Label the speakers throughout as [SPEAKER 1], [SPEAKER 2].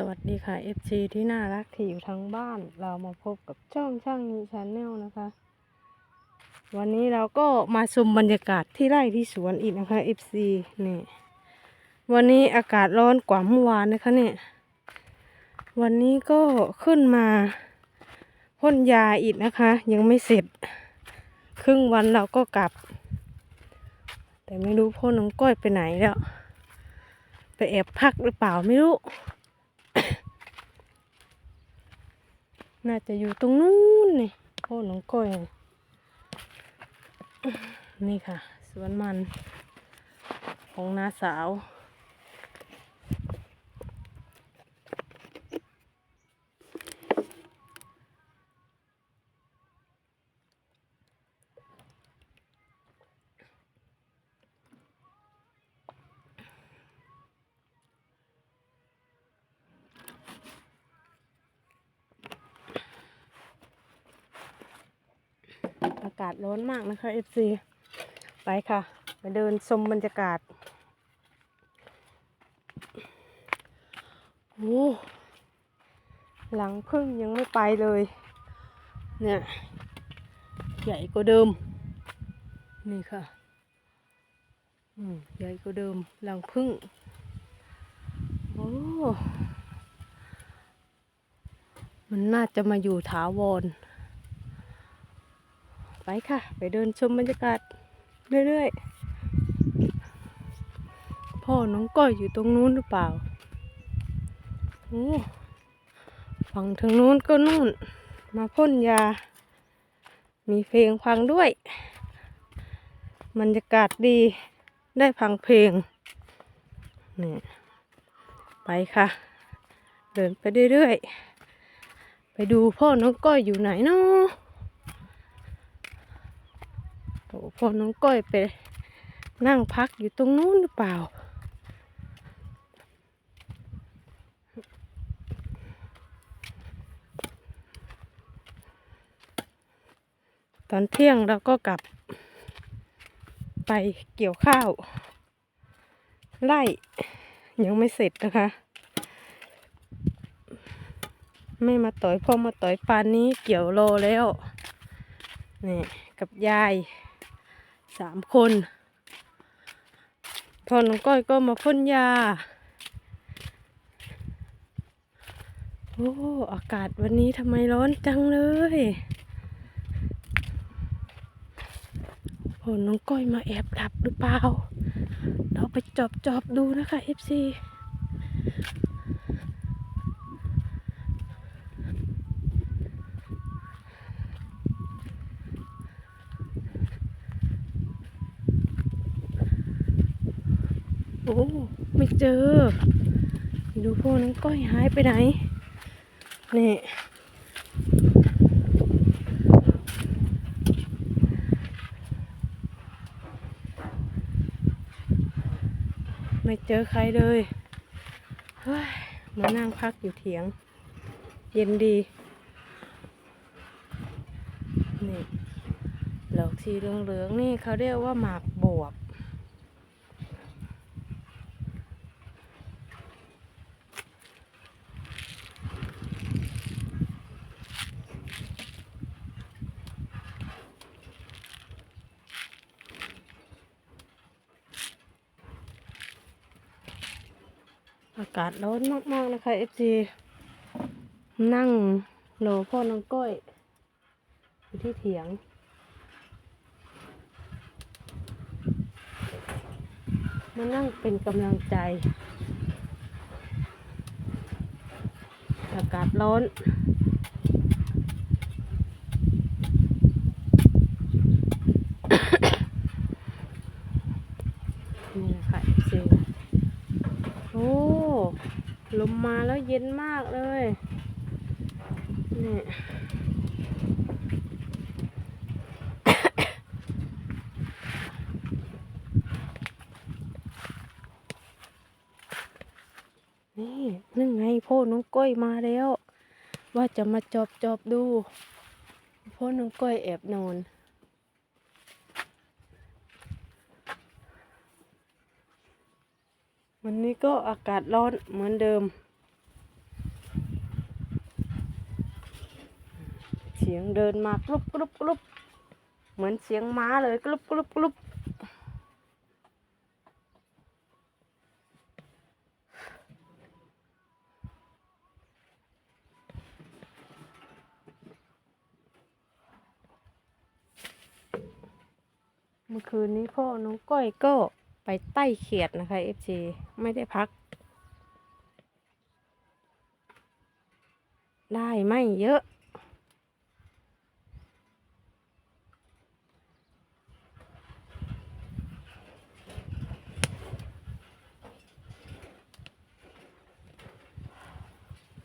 [SPEAKER 1] สวัสดีค่ะ FC ที่น่ารักที่อยู่ทางบ้าน เรามาพบกับช่องช่างนิวชาแนลนะคะ วันนี้เราก็มาชมบรรยากาศที่ไร่ที่สวนอีกนะคะ FC นี่วันนี้อากาศร้อนกว่าเมื่อวานนะคะเนี่ยวันนี้ก็ขึ้นมาพ่นยาอีกนะคะ ยังไม่เสร็จ ครึ่งวันเราก็กลับ แต่ไม่รู้พ่อน้องก้อยไปไหนแล้ว ไปแอบพักหรือเปล่าไม่รู้ น่าจะอยู่ตรงนู้นนี่โอ้น้องก้อยนี่นี่ค่ะ สวนมันของน้าสาว อากาศร้อนมากนะคะ FC ไปค่ะไปเดินชมบรรยากาศโอ้หลังพึ่งยังไม่ไปเลย เนี่ย ใหญ่กว่าเดิม นี่ค่ะอืมใหญ่กว่าเดิมหลังพึ่งโอ้มันน่าจะมาอยู่ถาวร ไปค่ะ ไปเดินชมบรรยากาศเรื่อยๆ พ่อน้องก้อยอยู่ตรงนู้นหรือเปล่าโอ้ฝั่งทางนู้นก็นู่น มาพ่นยา มีเพลงฟังด้วย บรรยากาศดี ได้ฟังเพลง นี่ ไปค่ะ เดินไปเรื่อยๆ ไปดูพ่อน้องก้อยอยู่ไหนเนาะ พ่อน้องก้อยไปนั่งพักอยู่ตรงนู้นหรือเปล่า ตอนเที่ยงเราก็กลับ ไปเกี่ยวข้าว ไล่ยังไม่เสร็จนะคะ ไม่มาต่อยพ่อมาต่อยปานนี้เกี่ยวโลแล้ว นี่ กับยาย สามคน พอน้องก้อยก็มาพ่นยา โอ้ อากาศวันนี้ทำไมร้อนจังเลย พอน้องก้อยมาแอบหลับหรือเปล่า เราไปจอบจอบดูนะคะ FC โอ้ไม่เจอ ดูพ่อน้องก้อยหายไปไหน นี่ไม่เจอใครเลยเฮ้ยมานั่งพักอยู่เถียง เย็นดี นี่ดอกสีเหลืองๆนี่เขาเรียกว่าหมากบวบ อากาศร้อนมากๆนะคะ FC นั่งรอพ่อน้องก้อยอยู่ที่เถียง มานั่งเป็นกำลังใจ อากาศร้อนนะคะ FC โอ้ ลมมาแล้วเย็นมากเลยนี่นี่นึ่งไงพ่อน้องก้อยมาแล้ว ว่าจะมาจอบจอบดูพ่อน้องก้อยแอบนอน วันนี้ก็อากาศร้อนเหมือนเดิม เสียงเดินมากรุบกรุบกรุบเหมือนเสียงม้าเลยกรุบกรุบกรุบเมื่อคืนนี้พ่อน้องก้อยก็ ไปใต้เขียดนะคะเอฟซีไม่ได้พัก ได้ไม่เยอะ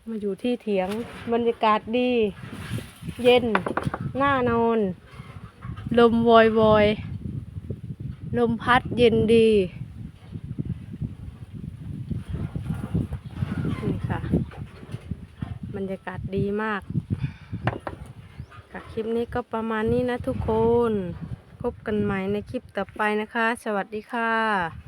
[SPEAKER 1] มาอยู่ที่เถียงบรรยากาศดี เย็นน่านอน ลมวอยวอย ลมพัดเย็นดีนี่ค่ะบรรยากาศดีมากค่ะคลิปนี้ก็ประมาณนี้นะทุกคน พบกันใหม่ในคลิปต่อไปนะคะ สวัสดีค่ะ